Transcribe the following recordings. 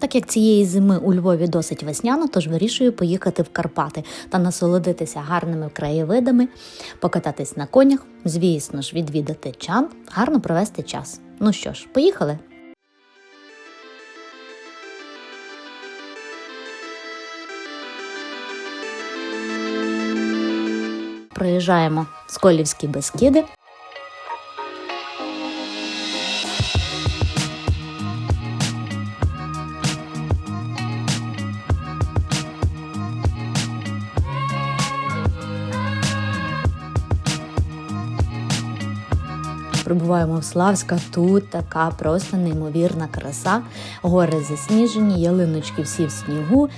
Так як цієї зими у Львові досить весняно, тож вирішую поїхати в Карпати та насолодитися гарними краєвидами, покататись на конях, звісно ж, відвідати чан, гарно провести час. Ну що ж, поїхали? Проїжджаємо Сколівські Бескіди. Прибуваємо в Славська. Тут така просто неймовірна краса. Гори засніжені, ялиночки всі в снігу.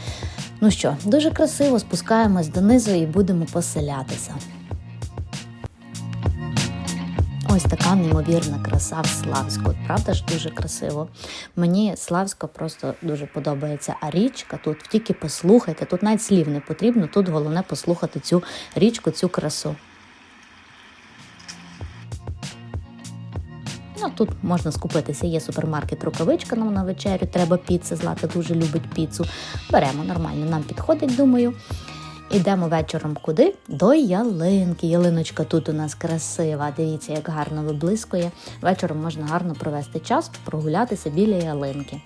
Ну що, дуже красиво спускаємось донизу і будемо поселятися. Ось така неймовірна краса в Славську. Правда ж дуже красиво. Мені Славська просто дуже подобається. А річка тут тільки послухайте, тут навіть слів не потрібно. Тут головне послухати цю річку, цю красу. Ну, тут можна скупитися. Є супермаркет рукавичка нам на вечерю. Треба піци. Злата дуже любить піцу. Беремо нормально, нам підходить, думаю. Ідемо вечором куди? До ялинки. Ялиночка тут у нас красива. Дивіться, як гарно виблискує. Вечором можна гарно провести час, прогулятися біля ялинки.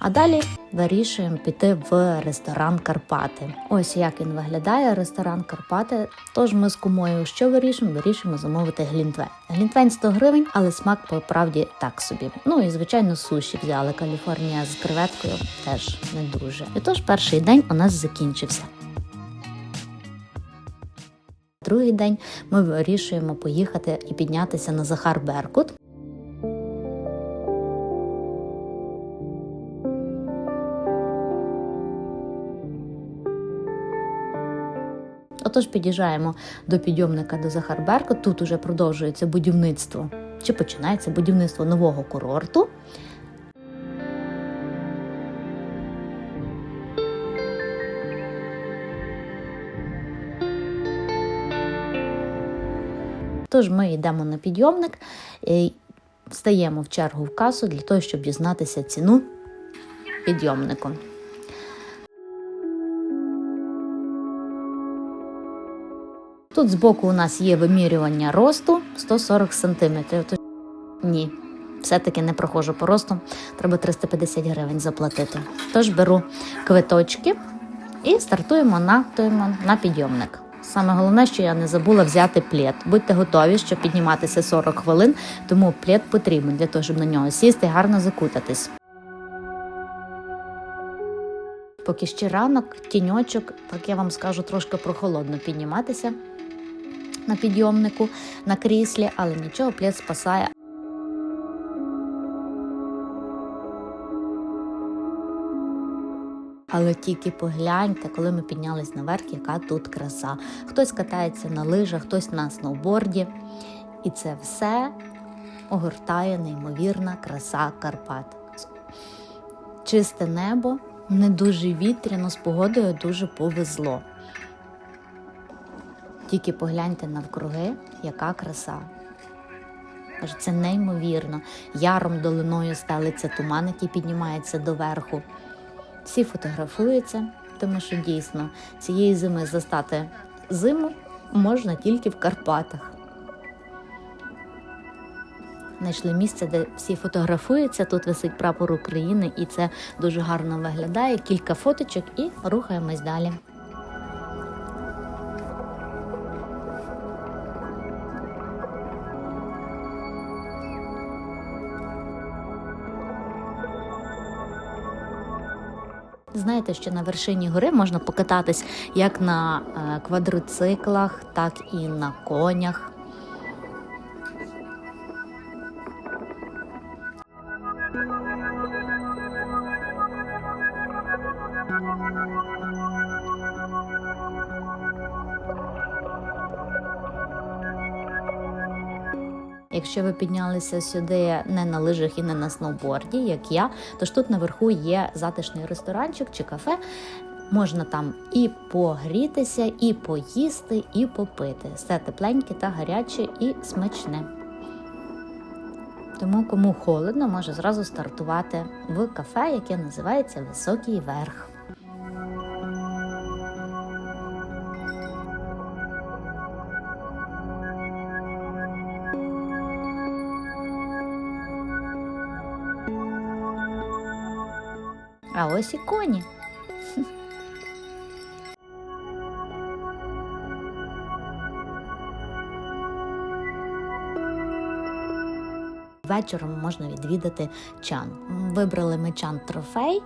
А далі вирішуємо піти в ресторан Карпати. Ось як він виглядає, ресторан Карпати. Тож ми з кумою що вирішуємо? Вирішуємо замовити глінтвейн. Глінтвейн 100 гривень, але смак по правді так собі. Ну і звичайно, суші взяли. Каліфорнія з креветкою теж не дуже. І тож перший день у нас закінчився. Другий день ми вирішуємо поїхати і піднятися на Захар Беркут. Отож під'їжджаємо до підйомника до Захарберка. Тут уже продовжується будівництво чи починається будівництво нового курорту. Тож ми йдемо на підйомник, і стаємо в чергу в касу для того, щоб дізнатися ціну підйомнику. Тут збоку у нас є вимірювання росту 140 см. Ні, все-таки не проходжу по росту, треба 350 гривень заплатити. Тож беру квиточки і стартуємо на, на підйомник. Саме головне, що я не забула взяти плед. Будьте готові, щоб підніматися 40 хвилин, тому плед потрібен для того, щоб на нього сісти гарно закутатись. Поки ще ранок, тіньочок, так я вам скажу, трошки прохолодно підніматися на підйомнику, на кріслі, але нічого, плед спасає. Але тільки погляньте, коли ми піднялись наверх, яка тут краса. Хтось катається на лижах, хтось на сноуборді. І це все огортає неймовірна краса Карпат. Чисте небо, не дуже вітряно, з погодою дуже повезло. Тільки погляньте навкруги, яка краса. Це неймовірно. Яром долиною стелиться туман, який піднімається доверху. Всі фотографуються, тому що дійсно цієї зими застати зиму можна тільки в Карпатах. Знайшли місце, де всі фотографуються. Тут висить прапор України, і це дуже гарно виглядає. Кілька фоточок і рухаємось далі. Знаєте, що на вершині гори можна покататись як на е, квадроциклах, так і на конях. Якщо ви піднялися сюди не на лижах і не на сноуборді, як я, то ж тут наверху є затишний ресторанчик чи кафе. Можна там і погрітися, і поїсти, і попити. Все тепленьке та гаряче і смачне. Тому кому холодно, може зразу стартувати в кафе, яке називається Високий Верх. А ось і коні. Вечором можна відвідати чан. Вибрали ми чан трофей.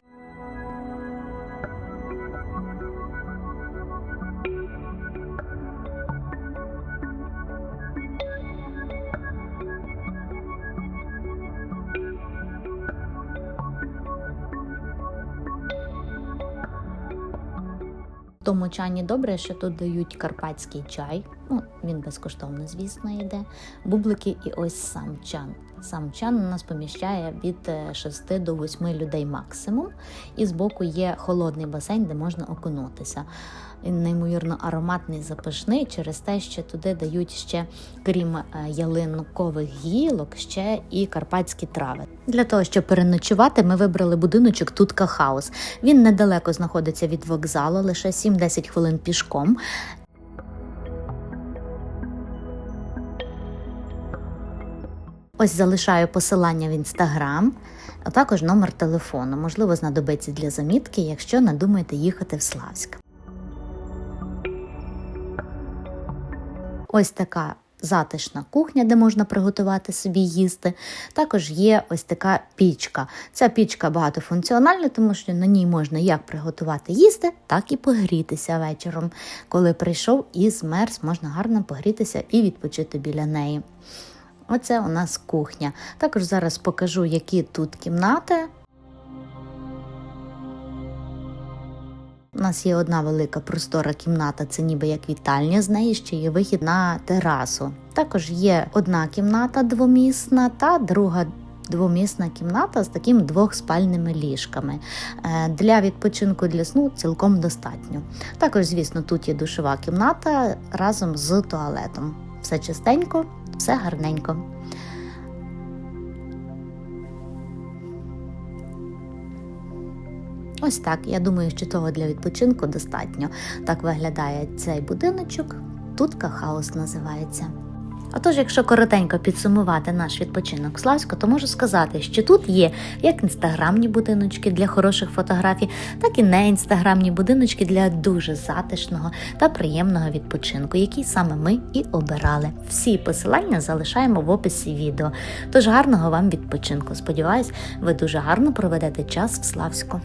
Тому чані добре, що тут дають карпатський чай. Ну, він безкоштовно, звісно, йде. Бублики і ось сам чан. Сам чан у нас поміщає від е, 6 до 8 людей максимум. І збоку є холодний басейн, де можна окунутися. Він неймовірно ароматний, запашний через те, що туди дають ще, крім е, ялинкових гілок, ще і карпатські трави. Для того, щоб переночувати, ми вибрали будиночок Тутка Хаус. Він недалеко знаходиться від вокзалу, лише 7-10 хвилин пішком. Ось залишаю посилання в інстаграм, а також номер телефону. Можливо, знадобиться для замітки, якщо надумаєте їхати в Славськ. Ось така затишна кухня, де можна приготувати собі їсти. Також є ось така пічка. Ця пічка багатофункціональна, тому що на ній можна як приготувати їсти, так і погрітися вечором. Коли прийшов і змерз, можна гарно погрітися і відпочити біля неї. Оце у нас кухня. Також зараз покажу, які тут кімнати. У нас є одна велика простора кімната, це ніби як вітальня, з неї ще є вихід на терасу. Також є одна кімната двомісна та друга двомісна кімната з такими двохспальними ліжками. Е, Для відпочинку для сну цілком достатньо. Також, звісно, тут є душова кімната разом з туалетом. Все чистенько, все гарненько. Ось так. Я думаю, що того для відпочинку достатньо. Так виглядає цей будиночок. Тут кахаус називається. Отож, якщо коротенько підсумувати наш відпочинок в Славську, то можу сказати, що тут є як інстаграмні будиночки для хороших фотографій, так і не інстаграмні будиночки для дуже затишного та приємного відпочинку, який саме ми і обирали. Всі посилання залишаємо в описі відео. Тож гарного вам відпочинку. Сподіваюсь, ви дуже гарно проведете час в Славську.